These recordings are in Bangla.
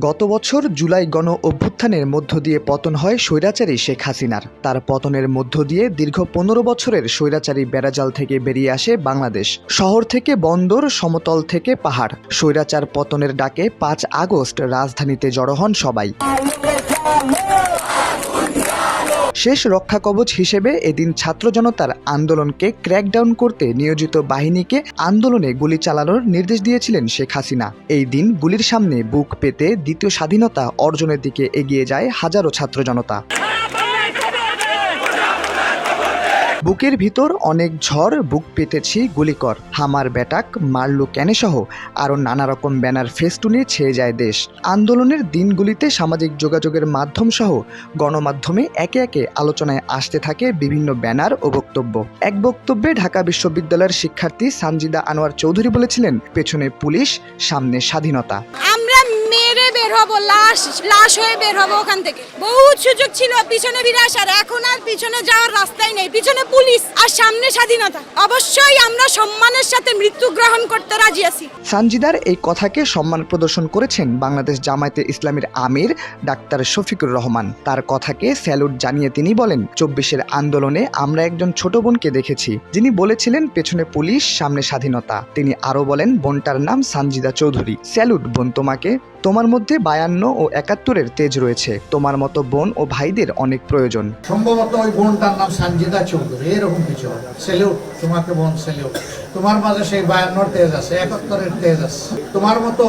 গত বছর জুলাই গণ অভ্যুত্থানের মধ্য দিয়ে পতন হয় স্বৈরাচারী শেখ হাসিনার। তার পতনের মধ্য দিয়ে দীর্ঘ পনেরো বছরের স্বৈরাচারী বেড়াজাল থেকে বেরিয়ে আসে বাংলাদেশ। শহর থেকে বন্দর, সমতল থেকে পাহাড়। স্বৈরাচার পতনের ডাকে পাঁচ আগস্ট রাজধানীতে জড়ো হন সবাই। শেষ রক্ষা কবচ হিসেবে এদিন ছাত্র জনতার আন্দোলনকে ক্র্যাকডাউন করতে নিয়োজিত বাহিনীকে আন্দোলনে গুলি চালানোর নির্দেশ দিয়েছিলেন শেখ হাসিনা। এই দিন গুলির সামনে বুক পেতে দ্বিতীয় স্বাধীনতা অর্জনের দিকে এগিয়ে যায় হাজারো ছাত্র জনতা। বুকের ভিতর অনেক ঝড়, বুক পেতেছি গুলিকর। হামার ব্যাটাক, মারলু ক্যানে সহ, আরও নানা রকম ব্যানার ফেস্টুনে ছেয়ে যায় দেশ। আন্দোলনের দিনগুলিতে সামাজিক যোগাযোগের মাধ্যম সহ গণমাধ্যমে একে একে আলোচনায় আসতে থাকে বিভিন্ন ব্যানার ও বক্তব্য। এক বক্তব্যে ঢাকা বিশ্ববিদ্যালয়ের শিক্ষার্থী সানজিদা আনোয়ার চৌধুরী বলেছিলেন, পেছনে পুলিশ, সামনে স্বাধীনতা। হব, লাশ লাশ হয়ে বের হব ওখান থেকে। বহুত সুযোগ ছিল, পিছনে ফিরে আসার এখন আর পিছনে যাওয়ার রাস্তাই নেই। পিছনে পুলিশ আর সামনে স্বাধীনতা। অবশ্যই আমরা সম্মানের সাথে মৃত্যু গ্রহণ করতে রাজি আছি। সানজিদার এই কথাকে সম্মান প্রদর্শন করেছেন বাংলাদেশ জামায়াতে ইসলামের আমির ডাক্তার শফিকুর রহমান। তার কথাকে স্যালুট জানিয়ে তিনি বলেন, চব্বিশের আন্দোলনে আমরা একজন ছোট বোনকে দেখেছি। যিনি বলেছিলেন, পেছনে পুলিশ, সামনে স্বাধীনতা। তিনি আরও বলেন, বোনটার নাম সানজিদা চৌধুরী। স্যালুট, বোন তোমাকে, তোমার মধ্যে বায়ান্ন ও একাত্তরের তেজ রয়েছে। তোমার মতো বোন ও ভাইদের অনেক প্রয়োজন। সম্ভবত ওই বোনটার নাম সানজিদা চৌধুরী এরকম কিছু সেলিউট তোমাকে বোন সেলিউট তোমার মাঝে সেই বায়ান্নর তেজ আছে একাত্তরের তেজ আছে। তোমার মতো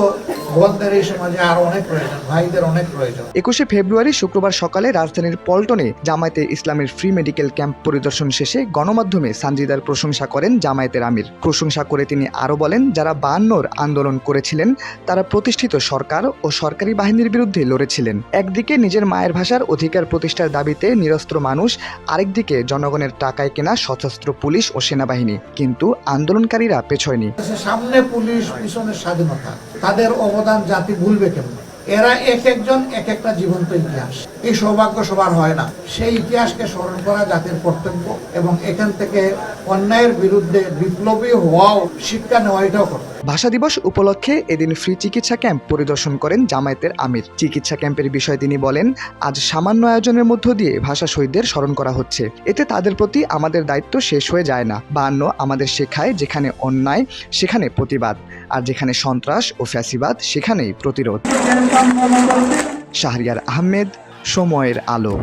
বোনদের এই সমাজে আর অনেক প্রয়োজন ভাইদের অনেক প্রয়োজন। একুশে ফেব্রুয়ারি শুক্রবার সকালে রাজধানীর পল্টনে জামায়াতে ইসলামের ফ্রি মেডিকেল ক্যাম্প পরিদর্শন শেষে গণমাধ্যমে সানজিদার প্রশংসা করেন জামায়াতের আমির। প্রশংসা করে তিনি আরও বলেন যারা বায়ান্নর আন্দোলন করেছিলেন তারা প্রতিষ্ঠিত সরকার ও সরকারি বাহিনীর বিরুদ্ধে লড়েছিলেন। একদিকে নিজের মায়ের ভাষার অধিকার প্রতিষ্ঠার দাবিতে নিরস্ত্র মানুষ, আরেকদিকে জনগণের টাকায় কেনা সশস্ত্র পুলিশ ও সেনাবাহিনী। কিন্তু আন্দোলনকারীরা পেছয়নি সামনে পুলিশ স্বাধীনতা। তাদের অবদান জাতি ভুলবে কেমন? এরা এক একজন এক একটা জীবন্ত ইতিহাস। এই সৌভাগ্য সবার হয় না। সেই ইতিহাসকে স্মরণ করা জাতির কর্তব্য এবং এখান থেকে অন্যায়ের বিরুদ্ধে বিপ্লবী হওয়াও শিক্ষা নেওয়া এটাও ভাষা দিবস উপলক্ষে এদিন ফ্রি চিকিৎসা ক্যাম্প পরিদর্শন করেন জামায়াতের আমির। চিকিৎসা ক্যাম্পের বিষয়ে তিনি বলেন, আজ সামান্য আয়োজনের মধ্য দিয়ে ভাষা শহীদদের স্মরণ করা হচ্ছে। এতে তাদের প্রতি আমাদের দায়িত্ব শেষ হয়ে যায় না। বান্ন আমাদের শেখায় যেখানে অন্যায়, সেখানে প্রতিবাদ। আর যেখানে সন্ত্রাস ও ফ্যাসিবাদ, সেখানেই প্রতিরোধ। শাহরিয়ার আহমেদ সময়ের আলো।